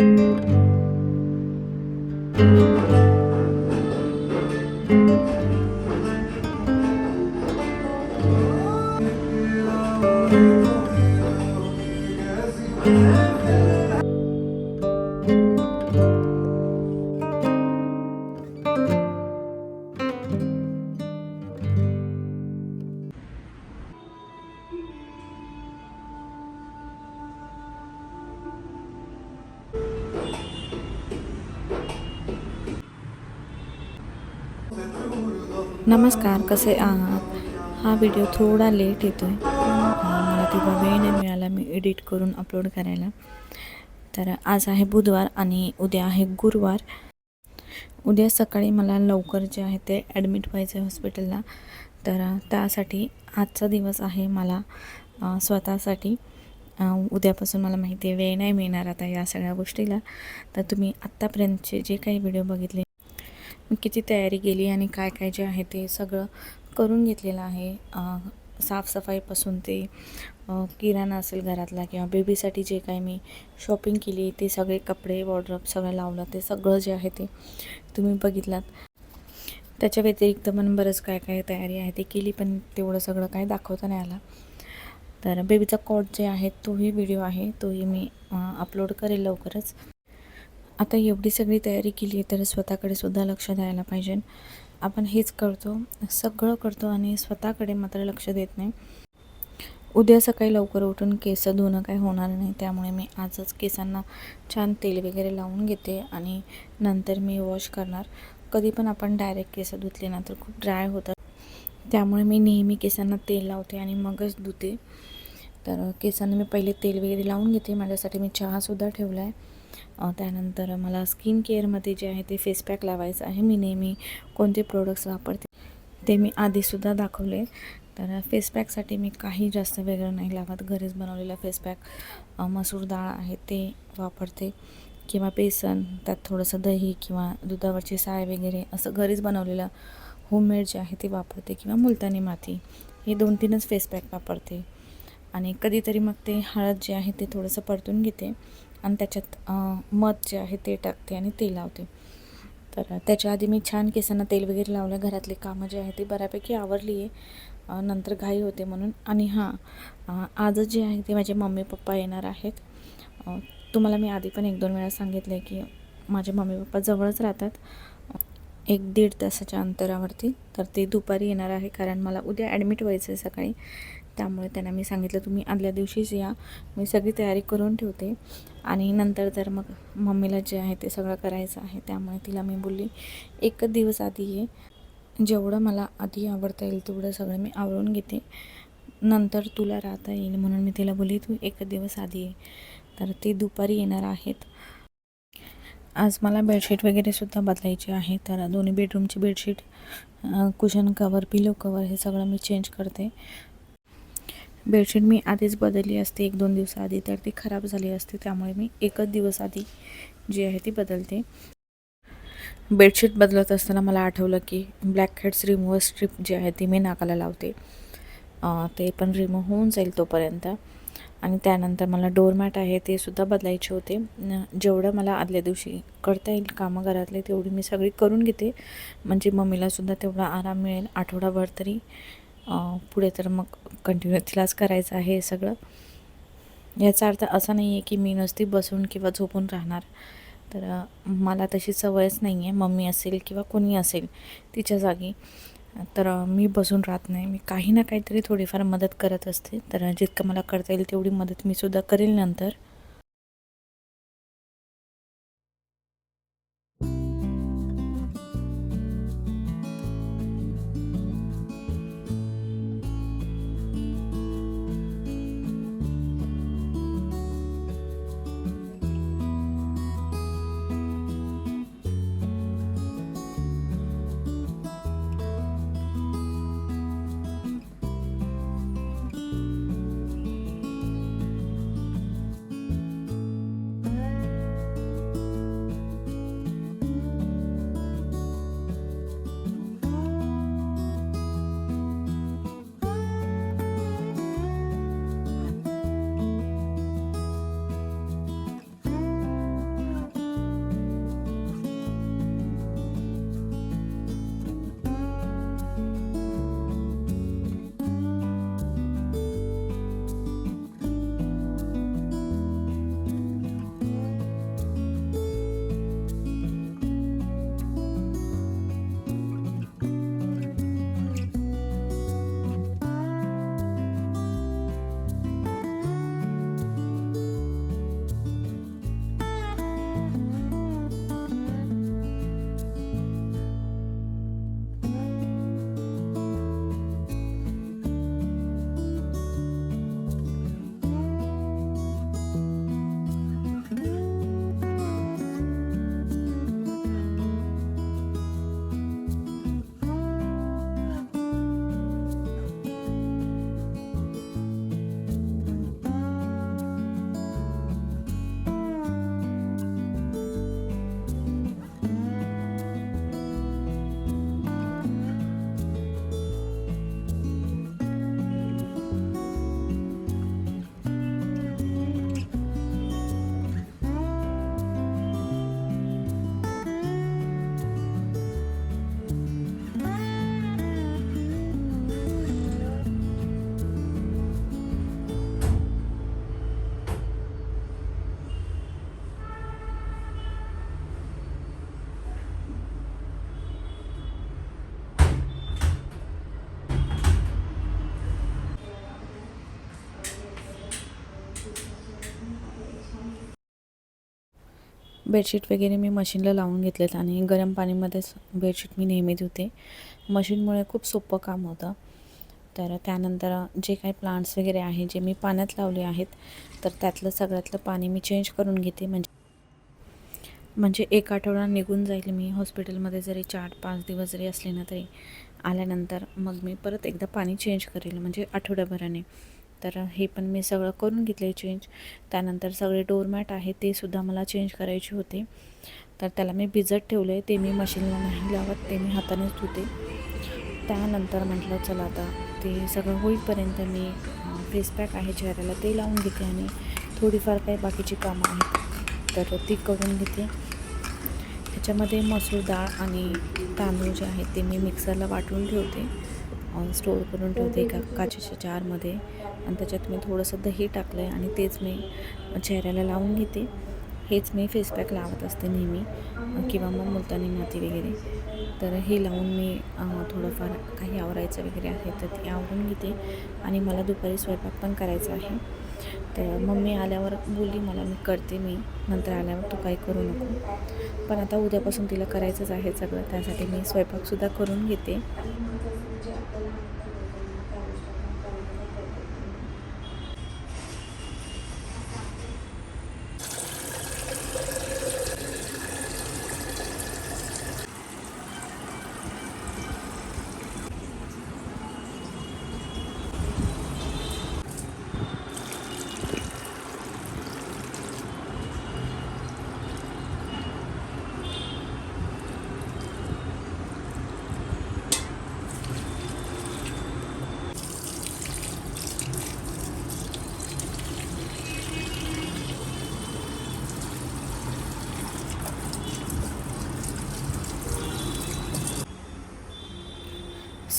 Música नमस्कार कसे आहात? हा व्हिडिओ थोडा लेट येतो आहे मला तेव्हा वेळ नाही मिळाला मी एडिट करून अपलोड करायला. तर आज आहे बुधवार आणि उद्या आहे गुरुवार. उद्या सकाळी मला लवकर जे आहे ते ॲडमिट व्हायचं आहे हॉस्पिटलला तर त्यासाठी आजचा दिवस आहे मला स्वतःसाठी. उद्यापासून मला माहिती आहे वेळ नाही मिळणार आता या सगळ्या गोष्टीला. तर तुम्ही आत्तापर्यंतचे जे काही व्हिडिओ बघितले मी किती तयारी केली आणि काय काय जे आहे ते सगळं करून घेतलेलं आहे. साफसफाईपासून ते किराणा असेल घरातला किंवा बेबीसाठी जे काही मी शॉपिंग केली ते सगळे कपडे वॉर्ड्रॉप सगळं लावलं ते सगळं जे आहे ते तुम्ही बघितलात. त्याच्या व्यतिरिक्त पण बरंच काय काय तयारी आहे ते केली पण तेवढं सगळं काय दाखवता नाही आला. तर बेबीचा कॉट जे आहे तोही व्हिडिओ आहे तोही मी अपलोड करेल लवकरच. आता एवढी सगळी तयारी केली आहे तर स्वतःकडे सुद्धा लक्ष द्यायला पाहिजे. आपण हेच करतो सगळं करतो आणि स्वतःकडे मात्र लक्ष देत नाही. उद्या सकाळी लवकर उठून केस धुणं काही होणार नाही त्यामुळे मी आजच केसांना छान तेल वगैरे लावून घेते आणि नंतर मी वॉश करणार. कधी पण आपण डायरेक्ट केस धुतले ना तर खूप ड्राय होतात. त्यामुळे मी नेहमी केसांना तेल लावते आणि मगच धुते. तर केसांना मी पहिले तेल वगैरे लावून घेते माझ्यासाठी मी चहासुद्धा ठेवला आहे त्यानंतर मला स्किन केअरमध्ये जे आहे ते फेसपॅक लावायचं आहे. मी नेहमी कोणते प्रोडक्ट्स वापरते ते मी आधीसुद्धा दाखवले. तर फेसपॅकसाठी मी काही जास्त वेगळं नाही लावत. घरीच बनवलेला फेसपॅक मसूर डाळ आहे ते वापरते. किंवा बेसन त्यात थोडंसं दही किंवा दुधावरची साय वगैरे असं घरीच बनवलेलं होममेड जे आहे ते वापरते. किंवा मुलतानी माती हे दोन तीनच फेसपॅक वापरते. आणि कधीतरी मग ते हळद जे आहे ते थोडंसं परतून घेते. आणि त्याच्यात मध जे आहे ते टाकते आणि ते लावते. तर त्याच्या आधी मी छान केसांना तेल वगैरे लावलं. घरातले कामं जे आहे ते बऱ्यापैकी आवरली आहे. नंतर घाई होते म्हणून. आणि हां आजच जे आहे ते माझे मम्मी पप्पा येणार आहेत. तुम्हाला मी आधी पण एक दोन वेळा सांगितलं आहे की माझे मम्मी पप्पा जवळच राहतात. एक दीड तासाच्या अंतरावरती तर ते दुपारी येणार आहे कारण मला उद्या ॲडमिट व्हायचं आहे सकाळी. त्यामुळे त्यांना मी सांगितलं तुम्ही आदल्या दिवशीच या. मी सगळी तयारी करून ठेवते. आणि नंतर तर मग मम्मीला जे आहे ते सगळं करायचं आहे त्यामुळे तिला मी बोलली एकच दिवस आधी ये. जेवढं मला आधी आवडता येईल तेवढं सगळं मी आवरून घेते. नंतर तुला राहता येईल. म्हणून मी तिला बोलली तू एकच दिवस आधी ये. तर ते दुपारी येणार आहेत. आज मला बेडशीट वगैरेसुद्धा बदलायची आहे तर दोन्ही बेडरूमची bedsheet cushion cover pillow cover हे सगळं मी चेंज करते. बेडशीट मी आधीच बदलली असते एक दोन दिवसाआधी तर ती खराब झाली असते त्यामुळे मी एकच दिवस आधी जी आहे ती बदलते. बेडशीट बदलत असताना मला आठवलं की ब्लॅक हेड्स रिमूव्हर स्ट्रीप जी आहे ती मी नाकाला लावते. ते पण रिमूव्ह होऊन जाईल तोपर्यंत. आणि त्यानंतर मला डोरमॅट आहे ते सुद्धा बदलायचे होते. जेवढं मला आदल्या दिवशी करता येईल कामं घरातले तेवढी मी सगळी करून घेते. म्हणजे मम्मीलासुद्धा तेवढा आराम मिळेल. आठवडाभर तरी पुढे तर मग कंटिन्यू तिलाच करायचं आहे हे सगळं. याचा अर्थ असा नाही आहे की मी नुसती बसून किंवा झोपून राहणार. तर मला तशी सवयच नाही आहे मम्मी असेल किंवा कोणी असेल तिच्या जागी. तर मी बसून राहत नाही. मी काही ना काहीतरी थोडीफार मदत करत असते. तर जितकं मला करता येईल तेवढी मदत मी सुद्धा करेल नंतर. बेडशीट वगैरे मी मशीनला लावून घेतलेत आणि गरम पाणीमध्येच बेडशीट मी नेहमी धुते. मशीनमुळे खूप सोपं काम होतं. तर त्यानंतर जे काही प्लांट्स वगैरे आहे जे मी पाण्यात लावले आहेत तर त्यातलं सगळ्यातलं पाणी मी चेंज करून घेते. म्हणजे म्हणजे एक आठवडा निघून जाईल मी हॉस्पिटलमध्ये जरी चार पाच दिवस जरी असले ना तरी. आल्यानंतर मग मी परत एकदा पाणी चेंज करेल म्हणजे आठवड्याभराने. तर हे पण मी सगळं करून घेतले चेंज त्यानंतर सगळे डोरमॅट आहे ते सुद्धा मला चेंज करायचे होते. तर त्याला मी भिजत ठेवलं आहे ते मी मशीनला नाही लावत ते मी हातानेच धुते. त्यानंतर म्हटलं चला आता ते सगळं होईपर्यंत मी फेस पॅक आहे चेहऱ्याला ते लावून घेते आणि थोडीफार काही बाकीची कामं आहेत तर ती करून घेते. ह्याच्यामध्ये मसूर डाळ आणि तांदूळ जे आहेत ते मी मिक्सरला वाटून ठेवते. स्टोअर करून ठेवते एका काचेच्या जारमध्ये आणि त्याच्यात मी थोडंसं दही टाकलं आहे आणि तेच मी चेहऱ्याला लावून घेते. हेच मी फेसपॅक लावत असते नेहमी किंवा मग मुलतानी माती वगैरे. तर हे लावून मी थोडंफार काही आवरायचं वगैरे आहे तर ते आवरून घेते. आणि मला दुपारी स्वयंपाक पण करायचा आहे. तर मम्मी आल्यावर बोलली मला मी करते मी. नंतर आल्यावर तू काही करू नको. पण आता उद्यापासून तिला करायचंच आहे सगळं. त्यासाठी मी स्वयंपाकसुद्धा करून घेते.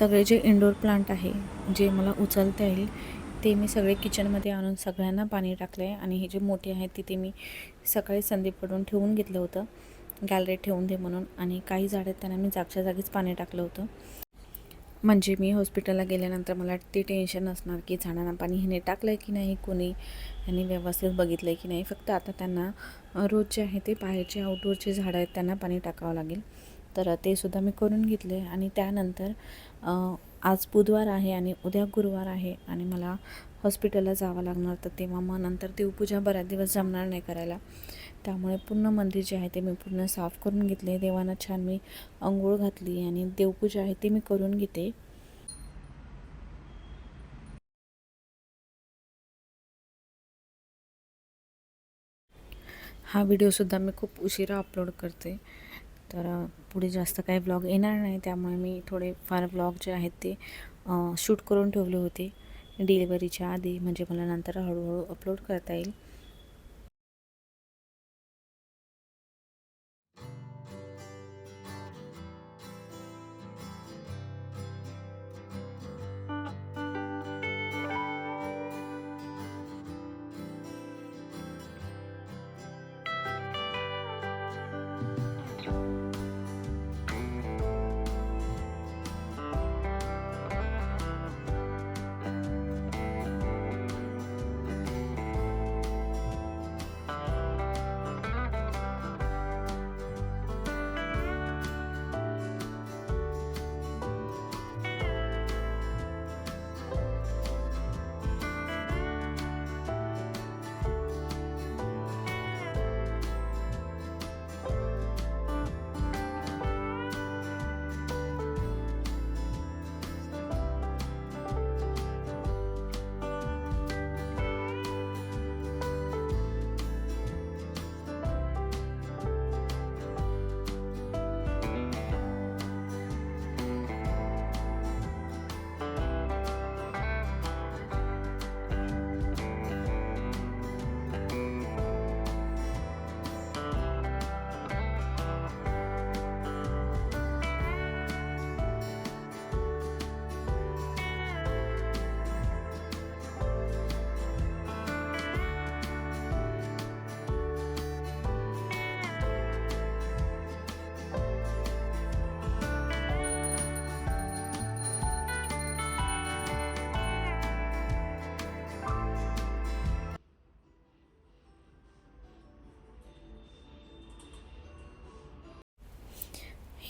सगळे जे इंडोर प्लांट आहे जे मला उचलता येईल ते मी सगळे किचनमध्ये आणून सगळ्यांना पाणी टाकलं आहे आणि हे जे मोठे आहेत तिथे मी सकाळी संधी पडून ठेवून घेतलं होतं. गॅलरीत ठेवून दे म्हणून आणि काही झाडं त्यांना मी जागच्या जागीच पाणी टाकलं होतं. म्हणजे मी हॉस्पिटलला गेल्यानंतर मला ते टेन्शन असणार की झाडांना पाणी हिने टाकलं आहे की नाही कोणी ह्यांनी व्यवस्थित बघितलं आहे की नाही. फक्त आता त्यांना रोज जे आहे ते बाहेरचे आउटडोअरचे झाडं आहेत त्यांना पाणी टाकावं लागेल. तर ते सुद्धा मी करून घेतले आणि त्यानंतर आज बुधवार आहे आणि उद्या गुरुवार आहे आणि मला हॉस्पिटलला जावं लागणार. तर तेव्हा मग नंतर देवपूजा बऱ्याच दिवस जमणार नाही करायला. त्यामुळे पूर्ण मंदिर जे आहे ते मी पूर्ण साफ करून घेतले. देवांना छान मी अंघोळ घातली आणि देवपूजा आहे ते मी करून घेते. हा व्हिडिओसुद्धा मी खूप उशिरा अपलोड करते. तर पुढे जास्त काही ब्लॉग येणार नाही. त्यामुळे मी थोडे फार ब्लॉग जे आहेत ते शूट करून ठेवले होते. डिलिव्हरीच्या आधी. म्हणजे मला नंतर हळूहळू अपलोड करता येईल.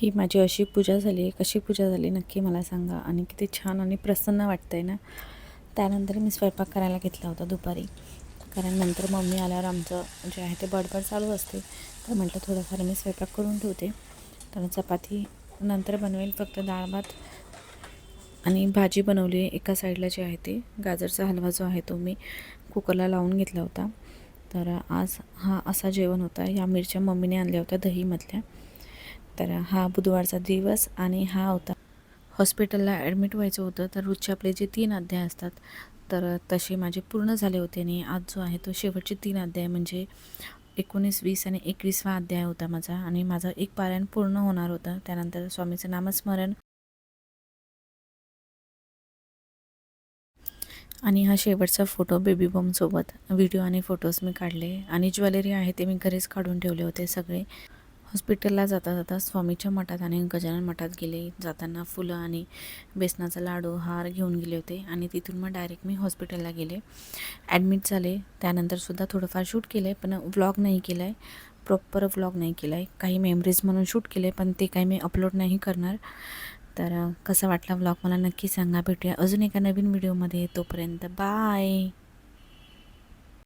ही माझी अशी पूजा झाली आहे कशी पूजा झाली नक्की मला सांगा. आणि किती छान आणि प्रसन्न वाटतं आहे ना? त्यानंतर मी स्वयंपाक करायला घेतला होता दुपारी. कारण नंतर मम्मी आल्यावर आमचं जे आहे ते बडबड चालू असते. तर म्हटलं थोडंफार मी स्वयंपाक करून ठेवते. तर चपाती नंतर बनवेल फक्त डाळ भात आणि भाजी बनवली आहे एका साईडला जी आहे ते. गाजरचा हलवा जो आहे तो मी कुकरला लावून घेतला होता. तर आज हा असा जेवण होता. या मिरच्या मम्मीने आणल्या होत्या दहीमधल्या. तर हा बुधवारचा दिवस आणि हा होता. हॉस्पिटलला ॲडमिट व्हायचं होतं तर रोजचे आपले जे तीन अध्याय असतात तर तसे माझे पूर्ण झाले होते आणि आज जो आहे तो शेवटचे तीन अध्याय म्हणजे एकोणीस वीस आणि एकवीसवा अध्याय होता माझा आणि माझा एक पारायण पूर्ण होणार होतं. त्यानंतर स्वामीचं नामस्मरण आणि हा शेवटचा फोटो बेबी बॉमसोबत व्हिडिओ आणि फोटोज मी काढले आणि ज्वेलरी आहे ते मी घरीच काढून ठेवले होते सगळे. हॉस्पिटलला जाता जाता स्वामीच्या मठात आणि गजानन मठात गेले. जाताना फुलं आणि बेसनाचा लाडू हार घेऊन गेले होते आणि तिथून मग डायरेक्ट मी हॉस्पिटलला गेले. ॲडमिट झाले. त्यानंतरसुद्धा थोडंफार शूट केलं आहे पण व्लॉग नाही केला आहे प्रॉपर व्लॉग नाही केला आहे काही मेमरीज म्हणून शूट केले पण ते काही मी अपलोड नाही करणार. तर कसा वाटला व्लॉग मला नक्की सांगा. भेटूया अजून एका नवीन व्हिडिओमध्ये तोपर्यंत बाय